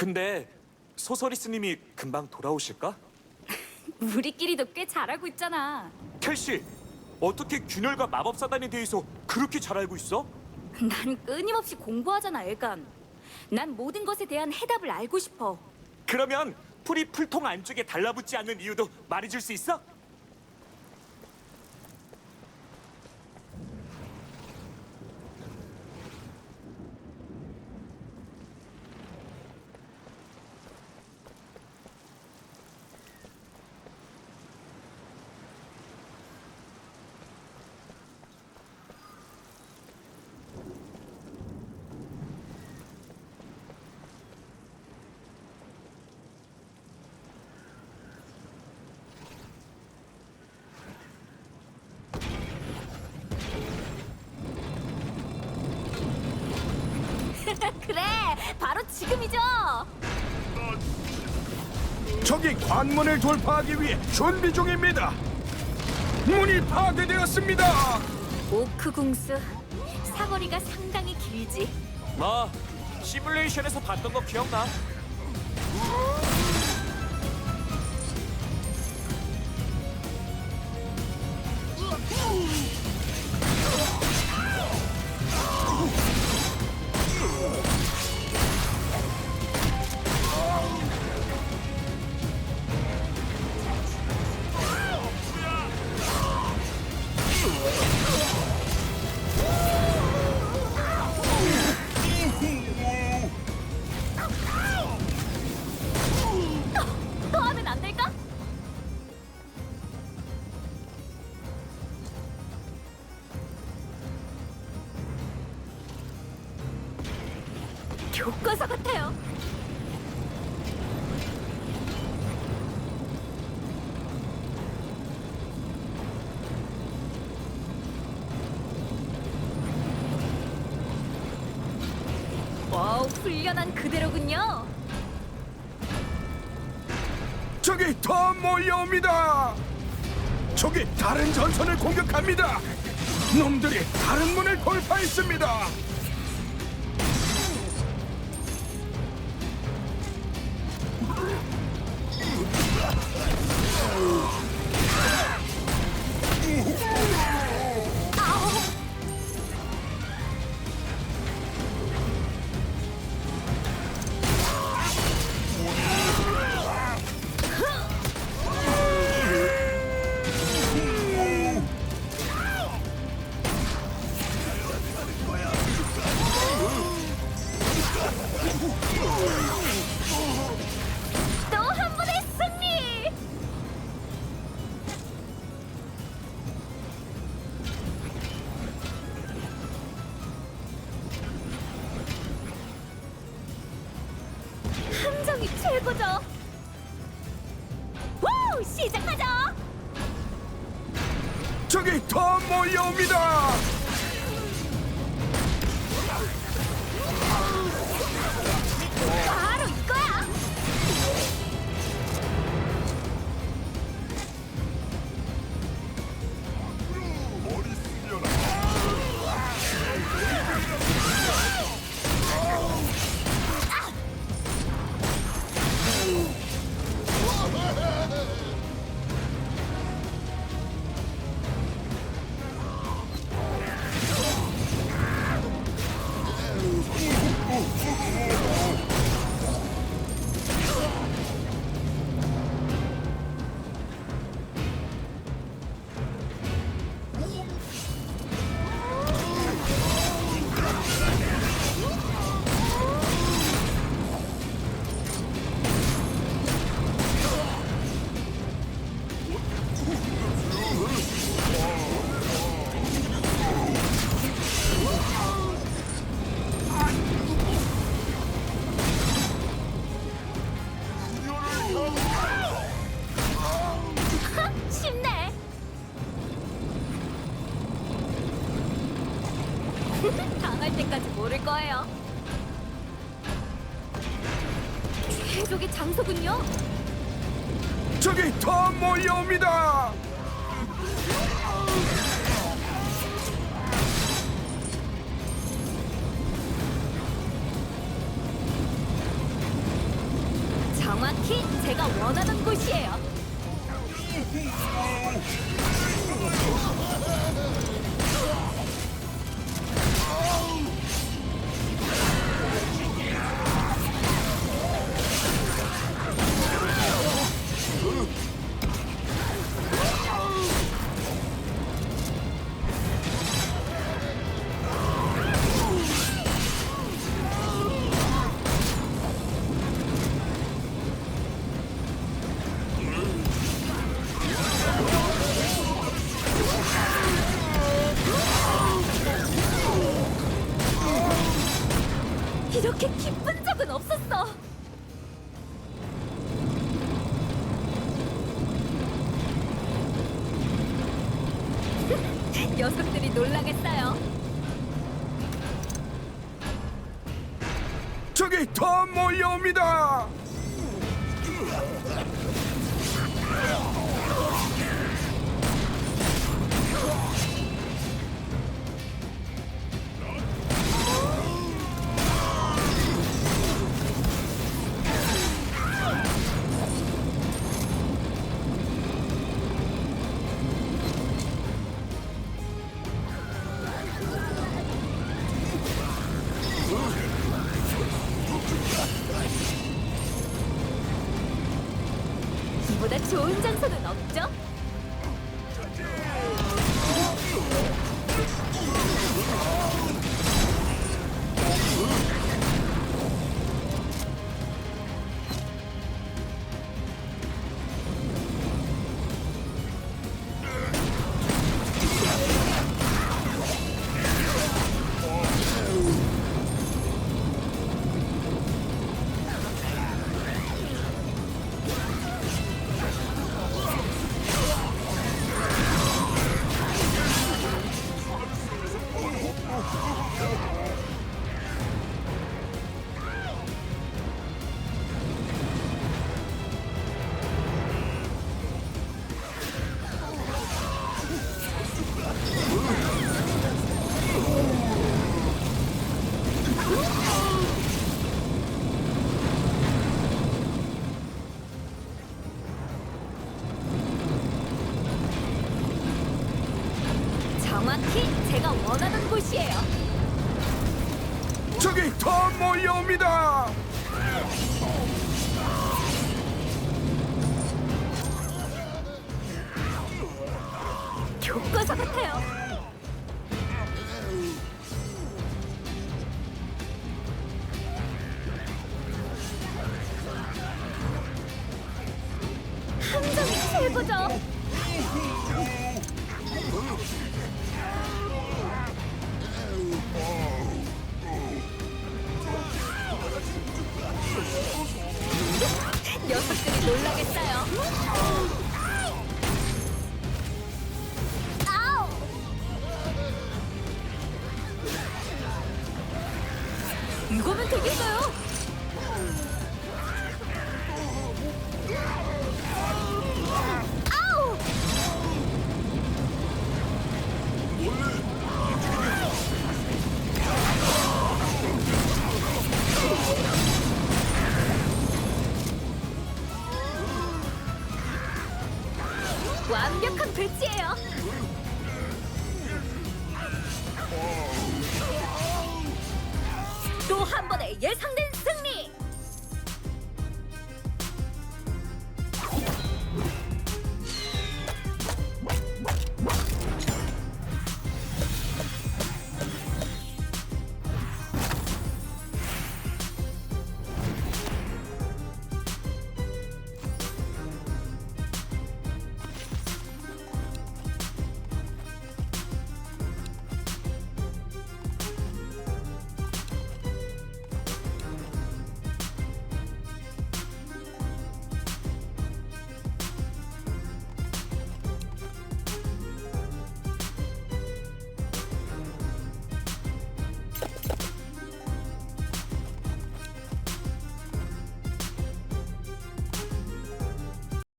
근데 소서리스님이 금방 돌아오실까? 우리끼리도 꽤 잘하고 있잖아. 켈시, 어떻게 균열과 마법사단에 대해서 그렇게 잘 알고 있어? 난 끊임없이 공부하잖아, 애간. 난 모든 것에 대한 해답을 알고 싶어. 그러면 풀이 풀통 안쪽에 달라붙지 않는 이유도 말해줄 수 있어? 그래, 바로 지금이죠. 적이 관문을 돌파하기 위해 준비 중입니다. 문이 파괴되었습니다. 오크 궁수. 사거리가 상당히 길지. 뭐 시뮬레이션에서 봤던 거 기억나? 훈련한 그대로군요. 적이 더 몰려옵니다. 적이 다른 전선을 공격합니다. 놈들이 다른 문을 돌파했습니다. 함정이 최고죠! 우! 시작하죠! 적이 더 몰려옵니다. 있어요? 저기 더 모여옵니다. 정확히 제가 원하는 곳이에요. 놀라겠어요. 저기 더 몰려옵니다. 정확히 제가 원하는 곳이에요. 저기 더 몰려옵니다. 교과서 같아요. 함정이 최고죠. 놀라겠어요. 번의 예상된